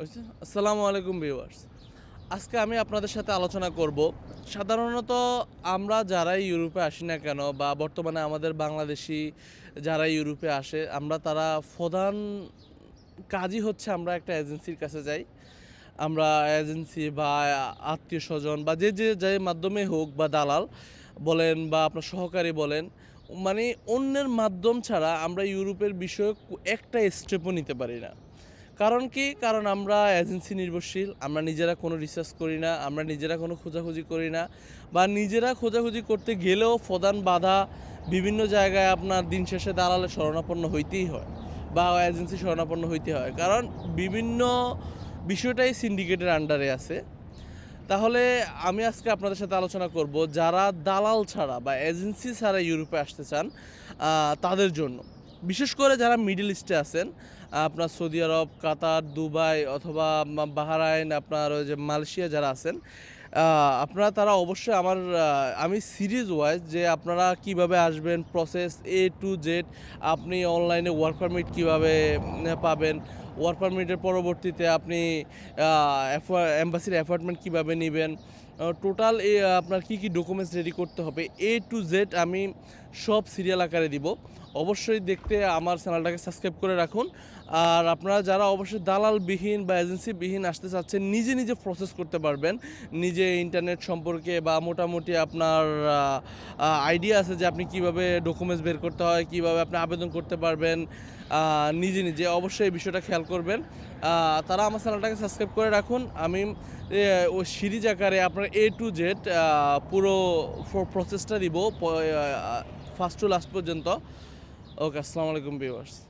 আসসালামু আলাইকুম ভিউয়ার্স। আজকে আমি আপনাদের সাথে আলোচনা করব, সাধারণত আমরা যারাই ইউরোপে আসি না কেন বা বর্তমানে আমাদের বাংলাদেশি যারা ইউরোপে আসে, আমরা তারা প্রধান কাজই হচ্ছে আমরা একটা এজেন্সির কাছে যাই। আমরা এজেন্সি বা আত্মীয় স্বজন বা যে যে যে মাধ্যমে হোক বা দালাল বলেন বা আপনার সহকারী বলেন মানে অন্যের মাধ্যম ছাড়া আমরা ইউরোপের বিষয়ে একটা স্টেপও নিতে পারি না। কারণ কি? কারণ আমরা এজেন্সি নির্ভরশীল, আমরা নিজেরা কোনো রিসার্চ করি না, আমরা নিজেরা কোনো খোঁজাখুঁজি করি না বা নিজেরা খোঁজাখুঁজি করতে গেলেও প্রধান বাধা বিভিন্ন জায়গায় আপনার দিন শেষে দালালে শরণাপন্ন হইতেই হয় বা এজেন্সি শরণাপন্ন হইতে হয়। কারণ বিভিন্ন বিষয়টাই সিন্ডিকেটের আন্ডারে আছে। তাহলে আমি আজকে আপনাদের সাথে আলোচনা করব, যারা দালাল ছাড়া বা এজেন্সি ছাড়া ইউরোপে আসতে চান তাদের জন্য। বিশেষ করে যারা মিডল ইস্টে আছেন, আপনার সৌদি আরব, কাতার, দুবাই অথবা বাহারাইন, আপনার ওই যে মালয়েশিয়া যারা আছেন আপনারা তারা অবশ্যই আমার আমি সিরিজ ওয়াইজ যে আপনারা কীভাবে আসবেন, প্রসেস এ টু জেড আপনি অনলাইনে ওয়ার্ক পারমিট কীভাবে পাবেন ওয়ার্ক পারমিটের পরবর্তীতে আপনি এম্বাসির অ্যাপয়েন্টমেন্ট কীভাবে নেবেন? টোটাল এ আপনার কি কি ডকুমেন্টস রেডি করতে হবে? এ টু জেড আমি সব সিরিয়াল আকারে দিব। অবশ্যই দেখতে আমার চ্যানেলটাকে সাবস্ক্রাইব করে রাখুন। আর আপনারা যারা অবশ্যই দালালবিহীন বা এজেন্সিবিহীন আসতে চাচ্ছেন, নিজে নিজে প্রসেস করতে পারবেন। নিজে ইন্টারনেট সম্পর্কে বা মোটামুটি আপনার আইডিয়া আছে যে আপনি কীভাবে ডকুমেন্টস বের করতে হয়, কীভাবে আপনি আবেদন করতে পারবেন। নিজে নিজে। অবশ্যই এই বিষয়টা খেয়াল করবেন। তারা আমার চ্যানেলটাকে সাবস্ক্রাইব করে রাখুন। আমি ও সিরিজ আকারে আপনার এ টু জেড পুরো প্রসেসটা দিব ফার্স্ট টু লাস্ট পর্যন্ত। ওকে আসসালামু আলাইকুম ভিউয়ার্স